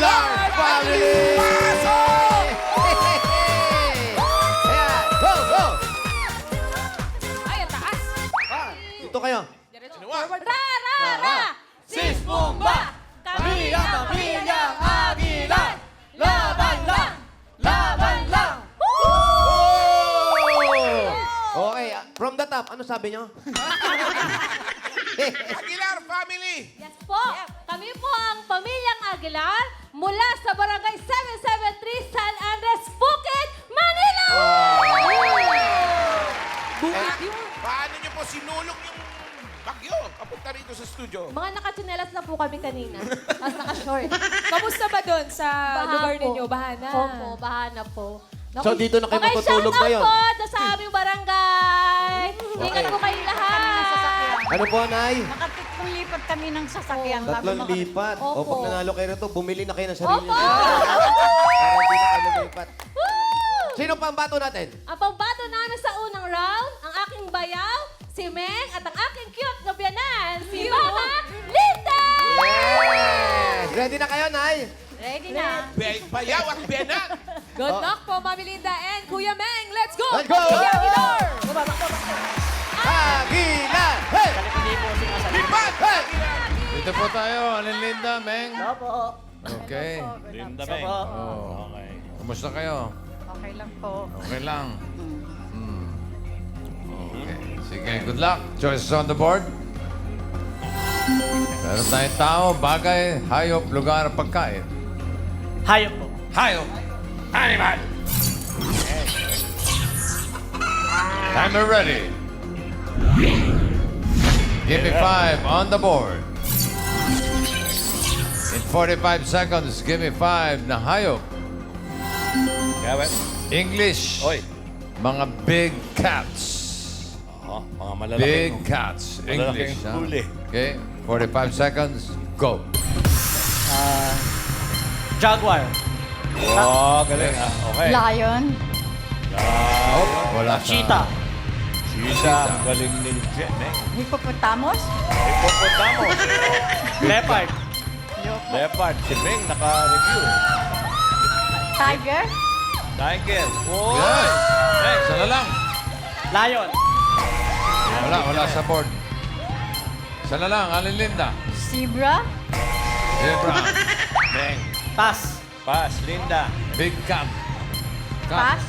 Aguilar Family! Pasok! Ayan, go, go! Ay, ang taas. Dito kayo. Diretso. Forward. Ra, ra, ra. Sis Pumba. Kami ang pamilyang Aguilar. Laban lang. Laban lang. Okay, ah, from the top, ano sabi nyo? Aguilar family! Yes po. Ang pamilyang Aguilar mula sa Barangay 773 San Andres, Bukid, Manila! Bukid yun. Paano nyo po sinulong yung bagyo papunta rito sa studio? Mga nakatsinelas na po kami kanina. Tapos naka-short. Kamusta ba doon sa lugar po. ninyo? Baha na. Opo, baha na po. Naku, So, dito na kayo okay, matutulog shout ngayon? out po doon sa aming barangay. Ingat po kayong lahat. Ano po, Nay? Nakatitlong lipat kami ng sasakyan. bago Tatlong maka- lipat. O, Opo. pag nanalo kayo rito, bumili na kayo ng sarili Opo! Para hindi na kayo lumipat. Sino pa ang bato natin? Ang pambato namin sa unang round, ang aking bayaw, si Meng, at ang aking cute na biyanan, si Mama Linda! Yes! Ready na kayo, Nay? Ready na. Bay- Bayaw at Benak! Good Oh. luck po, Mami Linda and Kuya Meng. Let's go! Let's go! Kuya Aguilar! Aguilar! Hey! Dito po tayo, Alin Linda, Meng. Opo. Okay. Linda Opo. Meng. Oh. Okay. Kumusta kayo? Okay lang po. Okay lang. Hmm. Okay. Sige, good luck. Choices on the board. Meron tayong tao, bagay, hayop, lugar, pagkain. Hayop po. Hayop! Animal! Timer ready. Give me five on the board. In 45 seconds, give me five na hayop. Gawin. English. Oy. Mga big cats. Oh, mga malalaking. Big cats. Malalaking English. ha? huli. Okay. 45 seconds. Go. Jaguar. Oh, galing ha. Okay. Lion. Oh, wala. Cheetah. Cheetah. Ang Galing ni Jen, eh. Hippopotamus. Hippopotamus. Leopard. Leopard. Si Meng naka-review. Tiger. Tiger. Oh. Yes. Meng. Isa na lang. Lion. Wala, wala sa board. Isa na lang, Alin Linda. Zebra. Zebra. Meng. Pass. Pass. Linda. Big cat. Cat. Pass.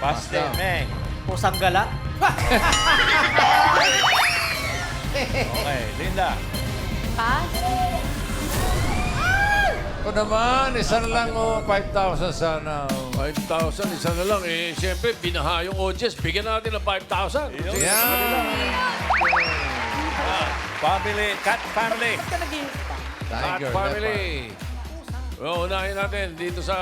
Pass Pass din. daw. Pusang gala. Okay. Linda. Pass. Ito naman, isa na lang oh, 5,000 sana. 5,000, isa na lang. Eh, siyempre, binaha yung audience. Bigyan natin ng 5,000. Yun. Yan. Family. Cat family. At Tiger. family. O, unahin natin dito sa...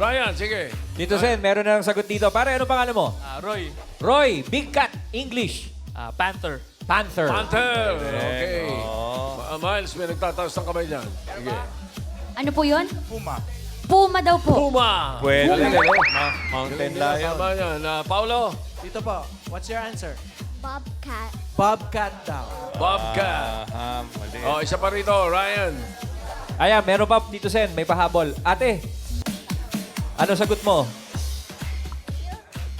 Ryan, sige. Dito, Sen, meron na ng sagot dito. Pare, ano pangalan mo? Ah, Roy. Roy, Big Cat, English. Ah, Panther. Panther. Panther. Okay. Oh. Ma- Miles, may nagtataas ng kamay dyan. Sige. Ano po yun? Puma. Puma daw po. Puma. Pwede. Ma- Mountain Lion. Tama yan. Ah, Paolo, Dito po. What's your answer? Bobcat. Bobcat daw. Bobcat. Ah, mali. Oh, isa pa rito, Ryan. Ayan, meron pa dito, Sen. May pahabol. Ate, ano sagot mo?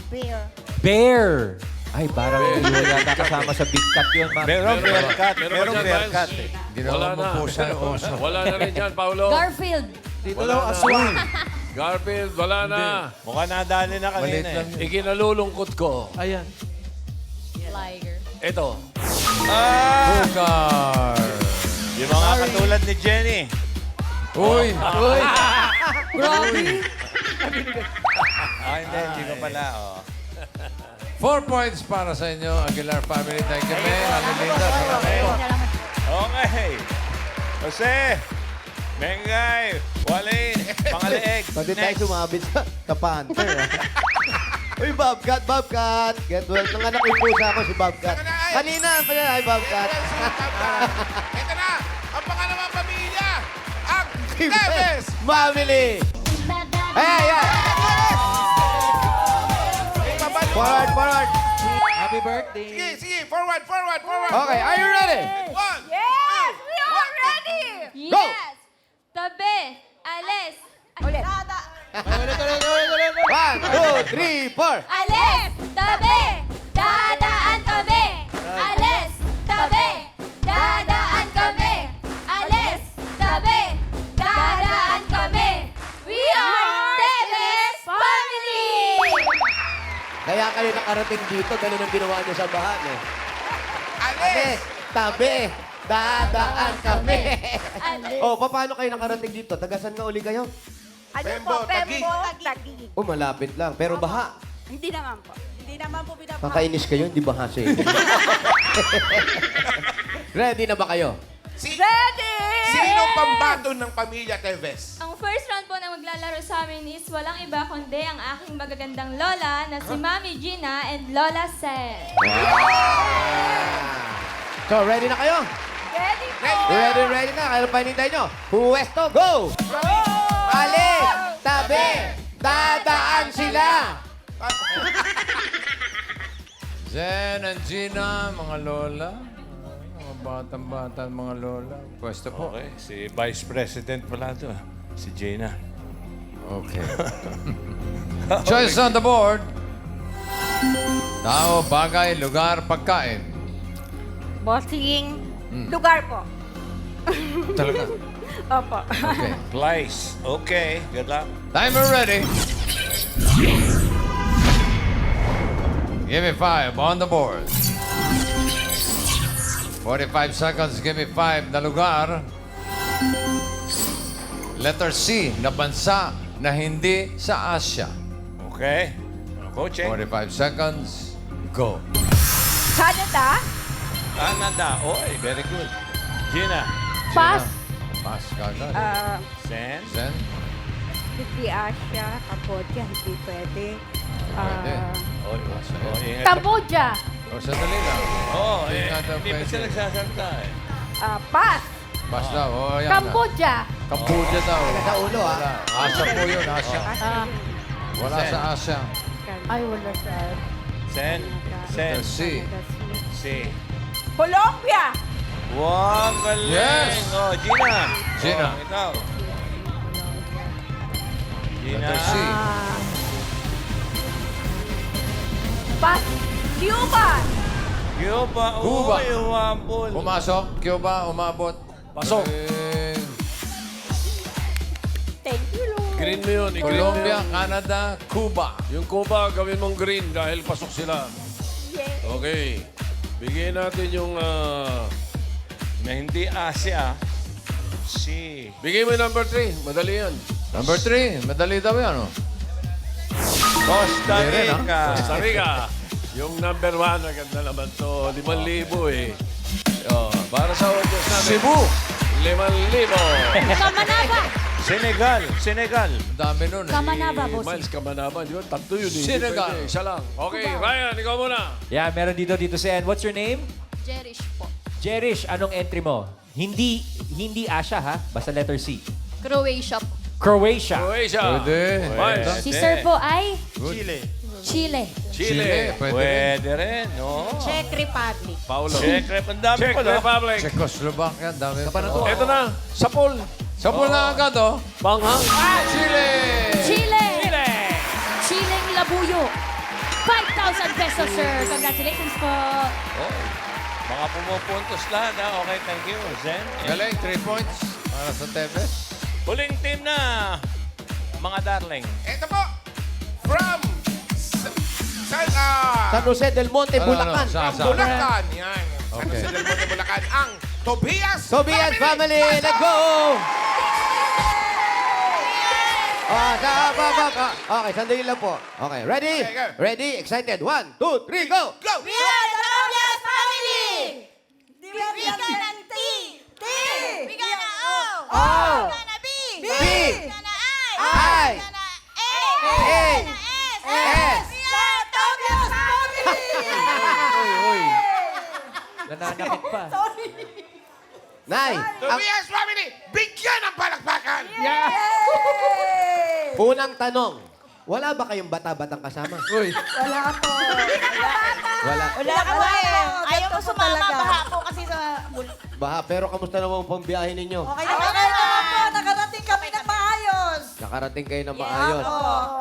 Bear. Bear. Ay, parang hindi yata kasama sa Big Cat yun, ma. Meron bear cat. Meron ba Meron dyan, bear Miles? cat eh. Ginawa Wala mo na. yung oso. Wala na rin dyan, Paolo. Garfield. Dito Wala daw, aswang. Garfield, wala na. Mukhang nadali na Maliit kanina lang eh. Ikinalulungkot ko. Ayan. Liger. Ito. Ah! Bukar. Yung mga katulad ni Jenny. Uy. Uy. Grabe. Ah, hindi. Hindi ko pala. Oh. Four points para sa inyo, Aguilar family. Thank you, Meng. Alin Linda. Salamat. Okay. Jose. Mengay. Walin. Pangaleeg. Pwede tayo Next. sumabit sa, sa Panther. ah. Uy, Bobcat, Bobcat. Get well. Nung anak yung pusa ko si Bobcat. Kanina, pala, ay Bobcat. Teves! Family! Hey, yeah! Babalik. Forward, forward. Happy birthday. Sige, sige. Forward, forward, forward. Okay, are you ready? One. Yes! We are ready! Go! Yes! Tabi, Alis. Ulit. One, two, three, four. Alis. Kaya kayo nakarating dito, ganun ang ginawa niyo sa bahan eh. Alis! Alis, tabi, dadaan kami. Alis. oh, paano kayo nakarating dito? Tagasan nga uli kayo? Ano Pembo, Taguig. Taguig. Oh, malapit lang. Pero baha. Hindi naman po. Hindi naman po pinapa. Kakainis kayo, hindi baha sa inyo. Ready na ba kayo? Si, Ready! sino pambato ng pamilya Teves? Ang first round po maglalaro sa amin is walang iba kundi ang aking magagandang lola na si Mami Gina and Lola Sen. So, ready na kayo? Ready po! Ready, ready na. Kaya pa hinintay nyo. Puwesto, go! Alis, tabi, dadaan sila. Zen and Gina, mga lola. Mga batang-bata, mga lola. Pwesto po. Okay, si Vice President pala to. ah. Si Gina. Okay. Choice on the board. Tao, bagay, lugar, pagkain. Bossing. Lugar po. Talaga. Opo. Okay. Place. Okay, good luck. Timer ready. Give me five on the board. 45 seconds, give me five na lugar. Letter C, na bansa na hindi sa Asia. Okay. Coaching. 45 seconds, go. Canada. Canada. Oy, very good. Gina. Pass. Pass kagad. Ah, Sen. Zen, hindi Asia. Cambodia. Hindi pwede. pwede. Ah, Oy, oh, ingat. Cambodia. O, sandali lang. Oh, Hindi eh, nga daw hindi pa pwede. siya nagsasalta eh. Ah, pass. Pass daw. O, yan na. Cambodia. Cambodia daw. Sa ulo, ah. Wala. Asia po yun, Asia. Ah, Wala sa Asia. ay, wala sa... Sen. Sen. Letter C. Si. Colombia. Wow, galing. Yes. Oh, Gina. Gina. Oh, ikaw. Gina. Letter C. Ah, pass. Cuba. Cuba. Cuba. Uy, umambol. Pumasok. Cuba, umabot. Pasok. Thank you, Lord. Green mo yun. i-green mo Colombia, yun. Canada, Cuba. Yung Cuba, gawin mong green dahil pasok sila. Yeah. Okay. Bigyan natin yung... ah, Na hindi Asia. Si. bigay mo yung number 3. Madali yan. Number three, madali daw yan, oh. Costa Hindi rin, ah. Rica. Costa Rica. Yung number 1, maganda naman to. 5,000 eh. Oh, para sa audience natin. Cebu. 5,000. Kamanaba. Senegal. Senegal. Ang dami nun, eh. Kamanaba, bossing. Miles Kamanaban. Yun, tatlo yun. eh. Senegal. pwede, Isa lang. Okay, Ryan, ikaw muna. Yeah, meron dito, dito Sen. What's your name? Jerish po. Jerish, anong entry mo? Hindi, hindi Asia ha? Basta letter C. Croatia po. Croatia. Croatia. Pwede. Miles. Si Sir po ay Chile. Chile. Chile. Pwede. rin. Pwede rin, no? Czech Republic. Paulo. Czech Rep. Ang dami Czech pala. Republic. Czechoslovakia, dami pa. Ito na, sa pool. Sa pool na agad, oh. Panghang. Chile! Chile. Chile. Labuyo. 5,000 pesos, sir. Congratulations po. Oh, mga pumupuntos lahat, ha? Okay, thank you, Zen. Galing, three points para sa Tevez. Huling team na, mga darling. Ito po. From... Sa... San... ah, San Jose del Monte, Ano, ano, Bulacan. sa- from Bulacan. Yan. San Okay. Jose del Monte, Bulacan. Ang Tobias Tobias family, let's go! Sa ba, ba, ba. Okay, sandali lang po. Okay, ready? Okay, go. Ready? Excited? One, two, three, go! Go! We are the Tobias Family! Bigyan ng T! T! Bigyan ng O! O! Nananakit pa. Nay, ang Tobias family, bigyan ng palakpakan! unang tanong, wala ba kayong bata-batang kasama? Uy. Wala po. Wala. Wala ka ba? Ayaw ko sumama, baha po kasi sa... Baha, pero kamusta naman ang pambiyahe ninyo? Okay naman okay Nakarating kayo na maayos.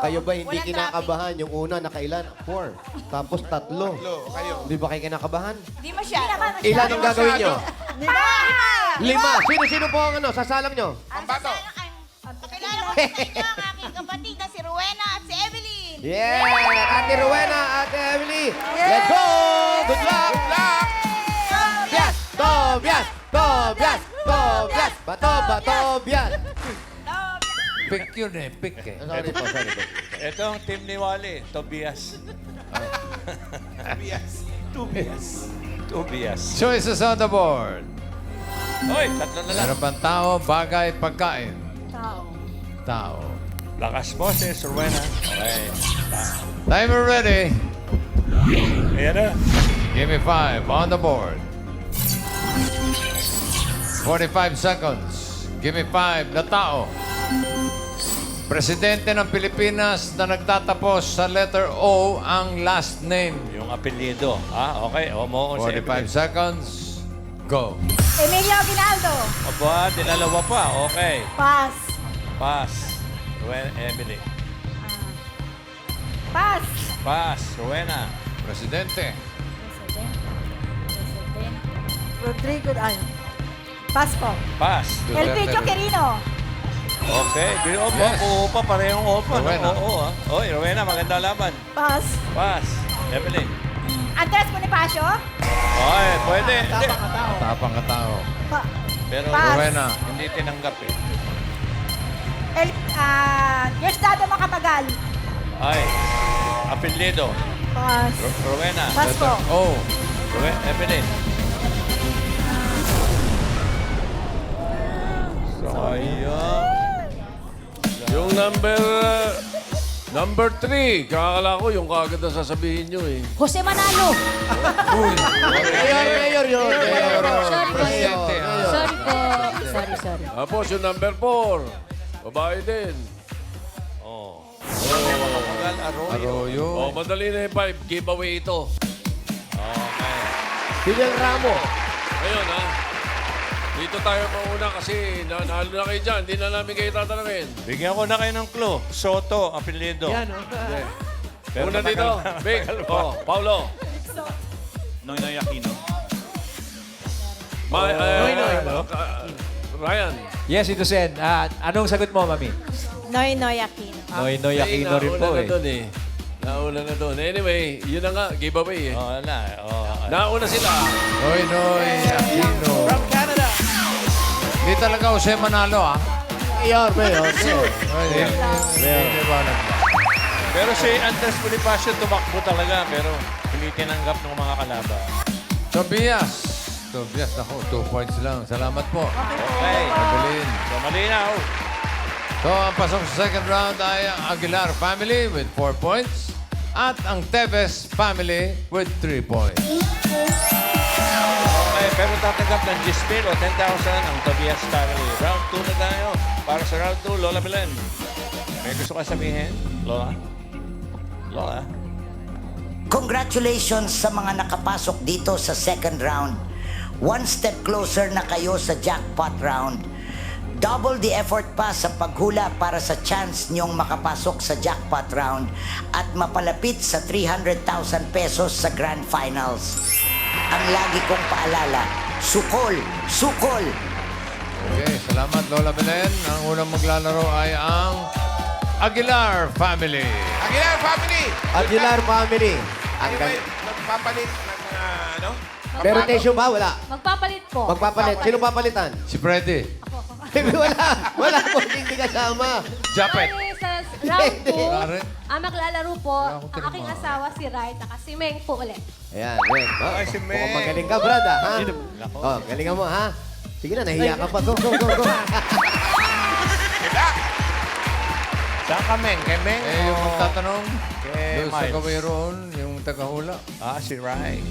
Kayo ba hindi Walang kinakabahan? Yung una, nakailan? Four. Tapos tatlo. Kayo. Hindi ba kayo kinakabahan? Di masyado. Ilan ang gagawin nyo? Lima! Lima. Sino-sino po ang ano, sasalang nyo? Pambato. Pakilala ko sa inyo ang aking kapatid na si Rowena at si Evelyn. Yeah! Ate Rowena, Ate Emily. Let's go! Good luck! Good luck! Tobias! Tobias! Tobias! Tobias! Bato, bato, bias! Pick yun eh, pick eh. Sorry po, sorry po. Ito ang team ni Wally, Tobias. Tobias. Tobias. Tobias. Choices on the board. Hoy, tatlo na lang. Meron pang tao, bagay, pagkain. Tao. Tao. Lakas mo, si Rowena. Okay. Timer ready. Ayan na. Give me five on the board. 45 seconds. Give me five na tao. Presidente ng Pilipinas na nagtatapos sa letter O ang last name. Yung apelyido. Ah, okay. O mo si 45 seconds. Go. Emilio Aguinaldo. Aba, dinalawa pa. Okay. Pass. Pass. Rowena, Emily. Pass. Pass. Rowena. Presidente. Rodrigo, ay. Pass po. Pass. Elpidio Quirino. Okay. Di o Yes. Oo pa, parehong O pa. no? Rowena. Oo, ah. Oy, Rowena, maganda laban. Pass. Pass. Emily. Andres Bonifacio. Okay, pwede. Hindi. Tapang ka tao. Pa- Pero Pass. Rowena. hindi tinanggap eh. El, ah, Diosdado Macapagal. Ay. Apelyido. Pass. Ro- Rowena. Pass po. O. Rowe- Evelyn. Number... uh, number three. Kakala ko yung kagad na sasabihin nyo eh. Jose Manalo. Mayor, mayor yun. Mayor. Sorry po. Ah. Sorry po. Sorry, sorry. Tapos yung number four. Babae din. Oh. Arroyo. Arroyo. Oh, madali na yung five. Giveaway ito. Okay. Fidel Ramo. Ayun ha. Dito tayo mauna kasi nanalo na kayo dyan. Hindi na namin kayo tatanungin. Bigyan ko na kayo ng clue. Soto, apelyido. Yan, oh. Pero Una matagal dito. na. Big. Oh, Paulo. Noynoy Aquino. Ma- eh, Noy, Noy. ka- Ryan. Yes, ito Sen. Ah, anong sagot mo, Mami? Noy Noy Aquino. Noy Noy Eh, Aquino rin nauna po na eh. dun eh. Nauna na doon. Anyway, yun na nga. Giveaway eh. Oh, wala. Oh, Nauna sila. Noy Noy Aquino. Hindi talaga Jose Manalo ah. Mayor, mayor. Nag- Pero si Andres Bonifacio tumakbo talaga pero hindi tinanggap ng mga kalaban. Tobias. Tobias, ako, two points lang. Salamat po. Okay. Evelyn. So, malinaw. So, ang pasok sa second round ay ang Aguilar family with 4 points at ang Tevez family with 3 points. Pero tatanggap ng 10,000 o 10,000 ang Tobias family. Round 2 na tayo. Para sa round 2, Lola Belen. May gusto ka sabihin, Lola? Lola? Congratulations sa mga nakapasok dito sa second round. One step closer na kayo sa jackpot round. Double the effort pa sa paghula para sa chance niyong makapasok sa jackpot round at mapalapit sa 300,000 pesos sa grand finals. Ang lagi kong paalala, sukol, sukol, Okay, salamat Lola Belen. Ang unang maglalaro ay ang Aguilar family. Aguilar family! Aguilar family. Ang yun? Nagpapalit ng ah, ano? Pero Tesyo ba? Wala. Magpapalit po. Magpapalit. Sino papalitan? Si Freddy. wala. Wala po. Hindi kasama. Japet. Bali, sa round 2, Pare. ang maglalaro po, ang aking asawa si Rai, at si Meng po ulit. Ayan, Ren. Oh, Ay, si Meng. mukhang magaling ka, Brad, ah, ha? Oh, galingan mo, ha? Sige na, nahiya ka pa. Go, go, go, go. Saan ka, Meng? Kay Meng? Eh, yung magtatanong, Kay doon sa kawiroon, yung tagahula. Ah, si Rai.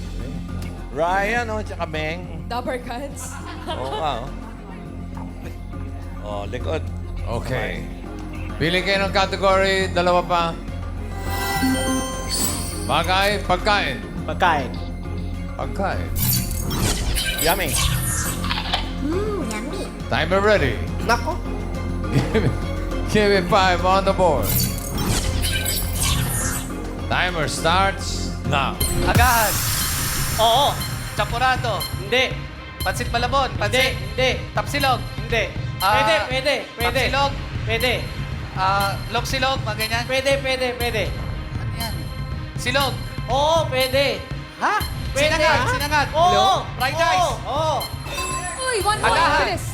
Ryan, o, tsaka Meng. Double cards. Oo nga, oh. Oh, likod. Okay. Pili kayo ng category, dalawa pa. Bagay, pagkain. Pagkain. Pagkain. Yummy. Timer ready. Nako. Give me, Give me five on the board. Timer starts now. Agahan. Oo. Champurado. Hindi. Pansit Malabon. Pansit. Hindi. Tapsilog. Hindi. pwede, pwede, pwede. Tapsilog. Pwede. Ah, log silog, mga ganyan. Pwede, pwede, pwede. Ano yan? Silog. Oo, pwede. Ha? Pwede. Sinangag, sinangag. Oo. Fried rice. Oo. Uy, one point. Agahan. Bilis.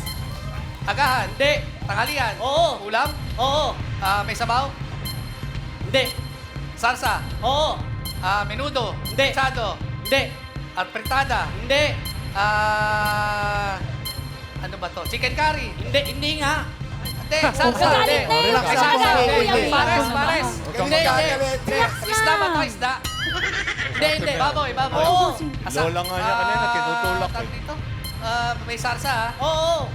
Agahan. Hindi. Tanghalian. Oo. Ulam? Oo. Ah, may sabaw? Hindi. Sarsa? Oo. Ah, menudo? Hindi. Sado? Hindi. Alpretada? Hindi. Ah, ano ba to? Chicken curry? Hindi, hindi nga. Hindi, salsa. Magalit na yun. Relax lang salsa. Kuya Hindi, Will. Pares, pares. Hindi, hindi. Relax Isda ba to? Isda? Hindi, hindi. Baboy, baboy. Oo. Lola nga niya kanina, tinutulak tawag eh. dito? Ah, may sarsa ha? Oo.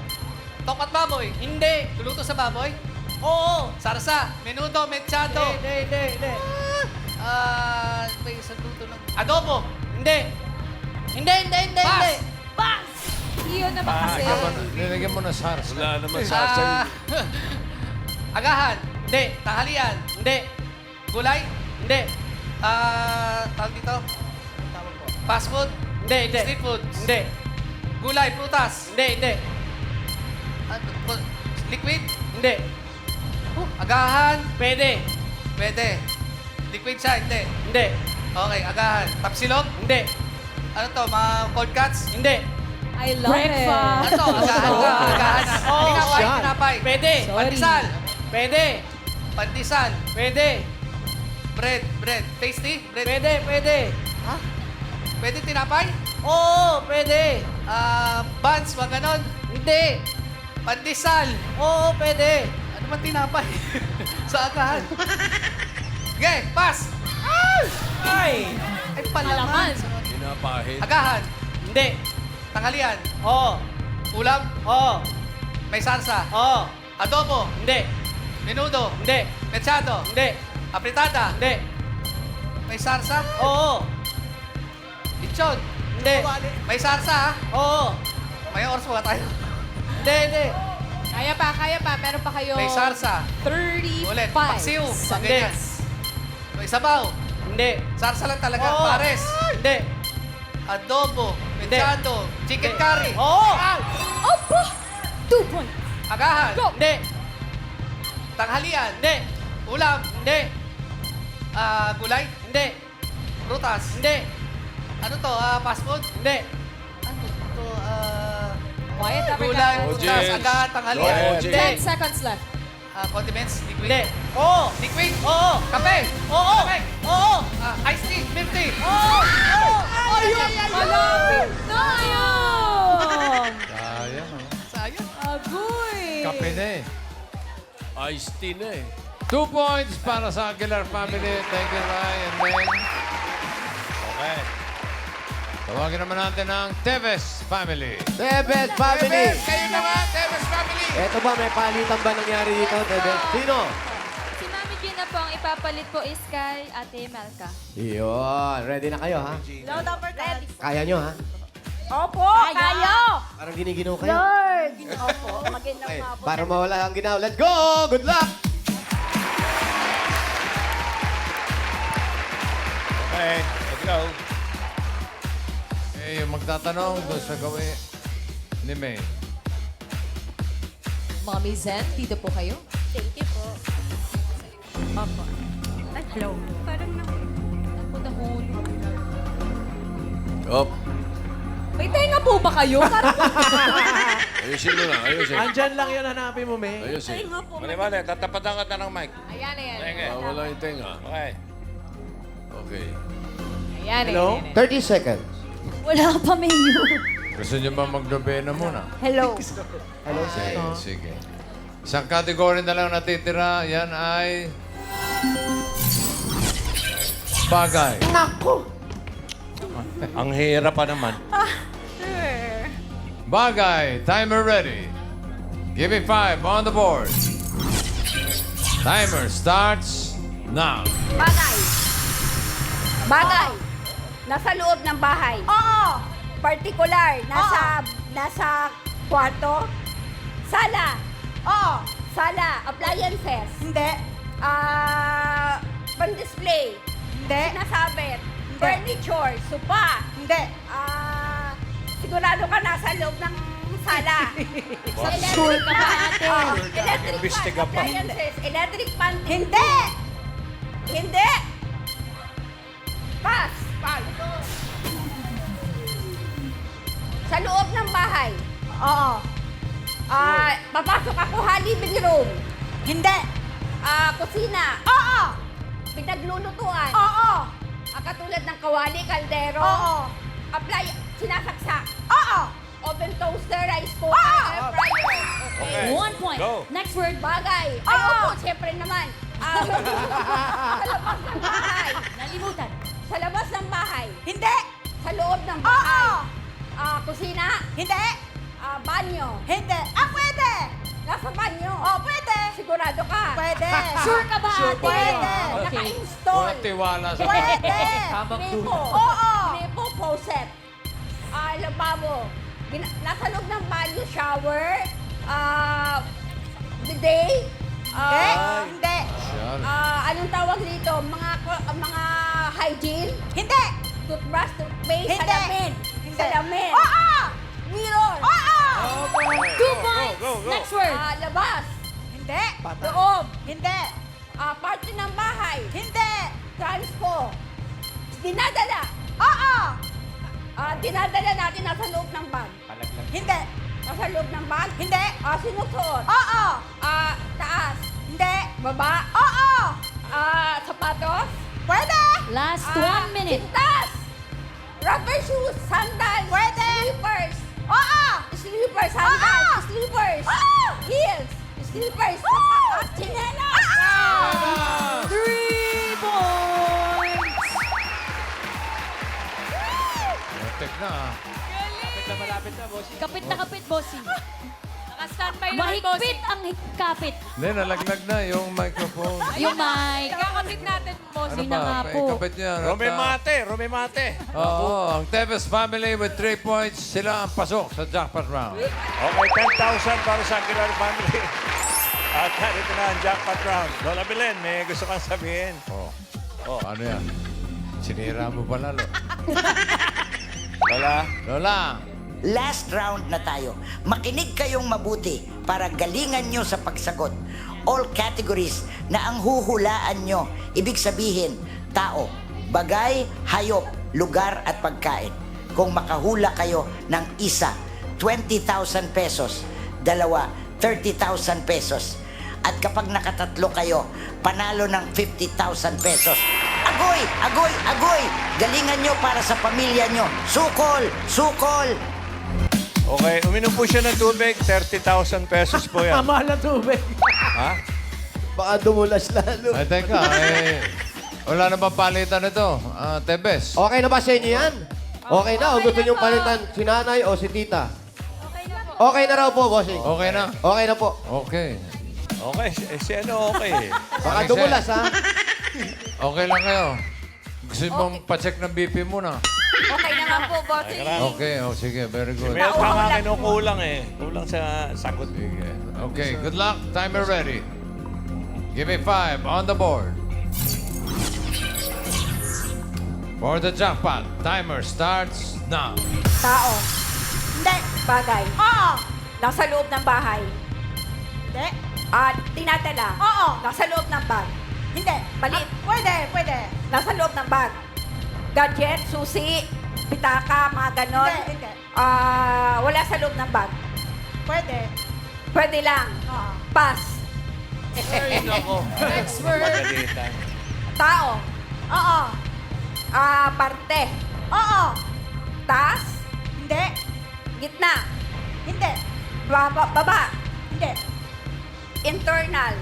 Tokat baboy? Hindi. Tuluto sa baboy? Oo. Sarsa? Menudo, mechado? Hindi, hindi, hindi. Ah, may isang luto ng... Adobo? Hindi. Hindi, hindi, hindi, hindi. Pass! Iyon naman kasi. Nilagyan mo na SARS. Wala naman sa Ah, agahan? Hindi. Tanghalian? Hindi. Gulay? Hindi. Ah, tawag dito? Fast food? Hindi, hindi. Street food? Hindi. Gulay, prutas? Hindi, hindi. Ano, bu- liquid? Hindi. Oh, agahan? Pwede. Pwede. Liquid siya? Hindi. Hindi. Okay, agahan. Tapsilog? Hindi. Ano to, mga cold cuts? Hindi. I love Ano it. to? Agahan ka. Agahan na. Oh, tinapay, shot. tinapay. Pwede. Sorry. Pandesal. Pwede. Pandesal. Pwede. Bread. Bread. Tasty? Bread. Pwede, pwede. Ha? Pwede tinapay? Oo, pwede. Ah, buns, mga ganon? Hindi. Pandesal? Oo, pwede. Ano man tinapay? Sa agahan. Okay, pass. Ay! Ay! Ay, palaman. Pinapahid. Agahan? Hindi. Tanghalian? Oo. Ulam? Oo. May sarsa? Oo. Adobo? Hindi. Menudo? Hindi. Mechado? Hindi. Apritada? Hindi. May sarsa? Oo. Lechon? Hindi. May sarsa ha? Oo. May oras pa ba tayo? hindi, hindi. Kaya pa, kaya pa. Meron pa kayo. May sarsa? 35 Ulit. Paksiw? Seconds. May sabaw? Hindi. Sarsa lang talaga. Pares? Hindi. Adobo? Mechado? Chicken curry? Oo. Opo! Two points. Agahan? Go. Hindi. Tanghalian? Hindi. Ulam? Hindi. Ah, gulay? Hindi. Prutas? Hindi. Ano to? Ah, fast food? Hindi. Ano to? Ah, Quiet, gulay, prutas, agahan, tanghalian? Hindi. 10 seconds left. Ah, condiments? Liquid? Hindi. Oo. Liquid? Oo. Kape? Oo. Kape? Oo. Ah, iced tea? Milk tea? Oo. Oo. Ay, ay, ay, Malapit na yun! Sayang. oh. Sayang. Agoy! Kape na eh. Iced tea na eh. Two points para sa Aguilar family. Thank you, Rai and Meng. Okay. Tawagin naman natin ang Teves family. Tebet family. Tebes, kayo naman, Tebes family. Eto ba, may palitan ba nangyari dito, Tebet? Sino? Si Mami Gina po, ang ipapalit po is kay Ate Melka. Yun. Ready na kayo, ha? Low number ready. Kaya nyo, ha? Opo, kayo. Parang giniginaw kayo. Lord. Opo, magandang Okay, mabot. para mawala ang ginaw. Let's go! Good luck! Okay, let's go. Eh, yung magtatanong doon sa gawin ni May. Mommy Zen, dito po kayo. Thank you po. Opo. Ay, hello. Parang na... Ako nahulog. Op. May tenga po ba kayo? Parang Ayusin mo na. Ayusin. Andyan lang yun, hanapin mo, May. Ayusin. Mali, mali. Tatapatan ka na ng mic. Ayan, ayan. Sige. Wala yung tenga. Okay. Okay. Ayan, Hello? ayan, ayan. 30 seconds. Wala pa menu. Gusto niyo ba magdobena muna? Hello. Hello, Sige, sige. Isang category na lang natitira. Yan ay... Bagay. Ang hirap pa naman. Bagay. Timer ready. Give me five on the board. Timer starts now. Bagay. Bagay. Nasa loob ng bahay. Oo. Particular. Nasa, nasa kwarto. Sala. Oo. Sala, appliances. Hindi. Ah, pan-display. Hindi. Sinasabit. Furniture, sopa. Hindi. Ah, sigurado ka nasa loob ng sala. Sure ka ba, ate? Ah, electric Imbestiga pa. appliances, electric pan. Hindi. Hindi. Pass. Sa loob ng bahay. Oo. Ah, papasok ako ha, living room. Hindi. Ah, kusina. Oo. Pinaglulutuan. Oo. Ah, katulad ng kawali, kaldero. Oo. Apply, sinasaksak. Oo. Oven toaster, rice cooker, Oo. air fryer. Okay. One point. Go. Next word. Bagay. Oo. Ayoko, siyempre naman. Ah, sa labas ng bahay. Nalimutan. Sa labas ng bahay. Hindi. Sa loob ng Oo. bahay. Ah, kusina. Hindi. Ah, banyo. Hindi. Ah, pwede. Nasa banyo. Oh, pwede. Sigurado ka. Pwede. Sure ka ba, ate? Pwede. Okay. Naka-install. Walang tiwala sa Pwede. Tamang Gripo. dulo. Oo. Gripo, faucet. Ah, lababo. Gina- nasa loob ng banyo, shower. Ah, bidet. Hindi. Ah, Hindi. Yan. ah, anong tawag dito? Mga ko- mga hygiene. Hindi. Toothbrush, toothpaste, Hindi. salamin. Hindi. Salamin. Oo. Mirror. Oo. Two points. go, go. Next word. Ah, labas. Hindi. Loob. Hindi. Ah, parte ng bahay. Hindi. Transpo. Dinadala. Oo. Ah, dinadala natin nasa loob ng bag. Palaglag. Hindi. Nasa loob ng bag. Hindi. Ah, sinusuot. Oo. Ah, taas. Hindi. Baba. Oo. Ah, sapatos. Pwede. Last Ah, one minute. Sintas. Rubber shoes. Sandals. Pwede. Slippers. Oo. Slippers. Sandals. Oo. Slippers. Oo. Heels. Slippers. Oo. Ah, chinelas. Three points. Perfect na ah. Malapit na malapit na, boss. Kapit na kapit, bossy. Mahigpit ang kapit. Hindi, nalaglag na yung microphone. Yung mic. Kakapit natin, boss. Ano Yun na nga ba? po. Ikapit niya. At, ah, Mate, Romy Mate. Oo, ang Tevez family with 3 points, sila ang pasok sa jackpot round. Okay, 10,000 para sa Aguilar family. At narito na ang jackpot round. Lola Belen, may gusto kang sabihin. Oh. Oh. Ano yan? Sinira mo pa lalo. Lola, Lola, Last round na tayo. Makinig kayong mabuti para galingan nyo sa pagsagot. All categories na ang huhulaan nyo. Ibig sabihin, tao, bagay, hayop, lugar at pagkain. Kung makahula kayo ng isa, 20,000 pesos. Dalawa, 30,000 pesos. At kapag nakatatlo kayo, panalo ng 50,000 pesos. Agoy! Agoy! Agoy! Galingan nyo para sa pamilya nyo. Sukol! Sukol! Okay, uminom po siya ng tubig. 30,000 pesos po yan. Mahal na tubig. ha? Baka dumulas lalo. ay teka, eh, wala na bang palitan nito? Ah, Tevez. Okay na ba sa inyo yan? Okay na o gusto niyong palitan si nanay o si tita? Okay na raw po, bossing. Okay na? Okay na po. Okay. Okay, si, si ano okay. Baka dumulas, ha? Okay lang kayo. Gusto mong pa-check ng BP muna? Okay naman po, bossing. Okay, oh, sige, very good. May tama kinukulang eh. Kulang sa sagot. Sige. Okay, good luck. Timer ready. Give me five on the board. For the jackpot, timer starts now. Tao. Hindi. Bagay. Oo. Nasa loob ng bahay. Hindi. At tinatala. Oo. Nasa loob ng bag. Hindi. Maliit. Ah, pwede. Pwede. Nasa loob ng bag. Gadget, susi, pitaka, mga ganon. Hindi. Hindi. Ah, wala sa loob ng bag. Pwede. Pwede lang. Oo. Pass. Ay, nako. Next word. Pagalitan. Tao. Oo. Ah, parte. Oo. Taas. Hindi. Gitna. Hindi. Baba. baba. Hindi. Internal.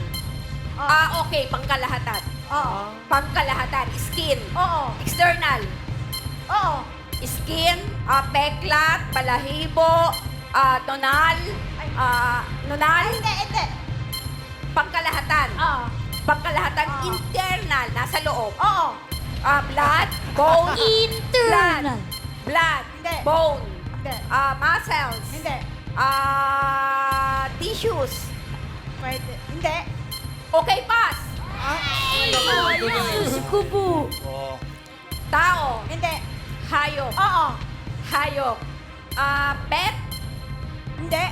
Oo. Ah, okay. Pangkalahatan. Oo. Pangkalahatan. Skin. Oo. External. Oo. Skin, ah, peklat, balahibo, ah, tonal, ah, nonal, Hindi. Hindi. pangkalahatan. Oo. Pangkalahatan, Ah. internal, nasa loob. Oo. Ah, blood, bone, Internal. blood, Hindi. bone, Hindi. ah, muscles, Hindi. ah, tissues, Pwede. Hindi. Okay, pass. Kubo. Oh. Tao. Hindi. Hayop. Oo. Hayop. Ah, pet. Hindi.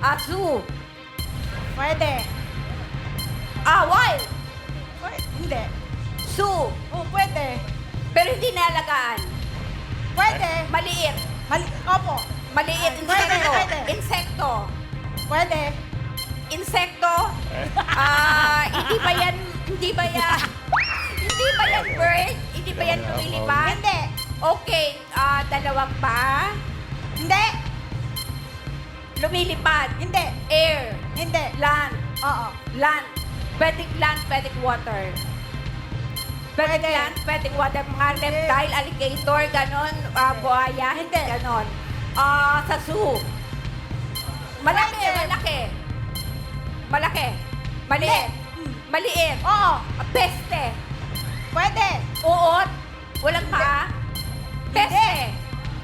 Ah, zoo. Pwede. Ah, wild. Pwede. Hindi. Zoo. Oh, pwede. Pero hindi nalagaan. Pwede. Maliit. Mali. Opo. Maliit. Pwede, Insekto. pwede. Insekto. Pwede. Insekto. Ah, hindi ba yan, hindi ba yan, hindi ba yan bird? Hindi ba yan lumilipad? Hindi. Okay, ah, dalawang pa. Hindi. Lumilipad. Hindi. Air. Hindi. Land. Oo. Land. Pwedeng land, pwedeng water. Pwedeng Pwede. land, pwedeng water. Mga reptile, alligator, ganon, ah, buhaya, hindi, ganon. Ah, sa zoo. Malaki, Pwede. malaki. Malaki. Maliit. Maliit. Oo. Ah, Peste. Pwede. Uot. Walang paa. Peste.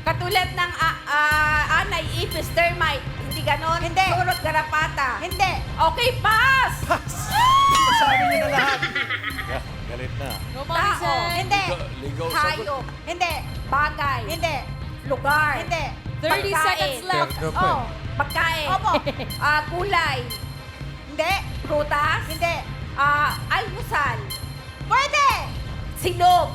Katulad ng ah, ah, anay, ipis, termite. Hindi ganon. Hindi. Surot, garapata. Hindi. Okay, pass! Sabi niyo na lahat. Galit na. Tao. Hindi. Ligaw sagot. Hayop. Hindi. Bagay. Hindi. Lugar. Hindi. 30 Pagkain. seconds left. Terno pa. Oh, pagkain. Opo. Ah, gulay. Hindi. Prutas. Hindi. Ah, almusal. Pwede. Sinog.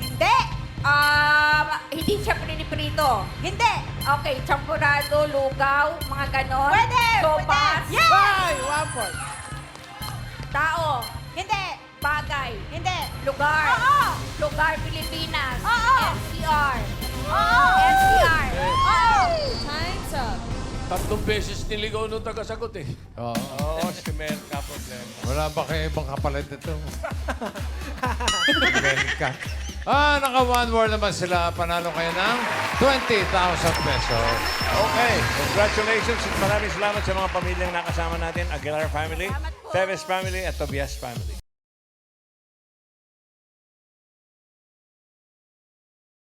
Hindi. Ah, hindi siya priniprito. Hindi. Okay, champurado, lugaw, mga ganon. Pwede. Sopas. Pwede. Yes. Tao. Hindi. Bagay. Hindi. Lugar. Oo. Lugar, Pilipinas. Oo. NCR. Oo. NCR. Oo. Time's up. Tatlong beses niligaw nung tagasagot eh. Oo. Oo, si Mel ka problema. Wala ba kayo ibang kapalit ito? Belka. Ah, naka one word naman sila. Panalo kayo ng 20,000 pesos. Okay, congratulations at maraming salamat sa mga pamilyang nakasama natin. Aguilar family. Teves family at Tobias family.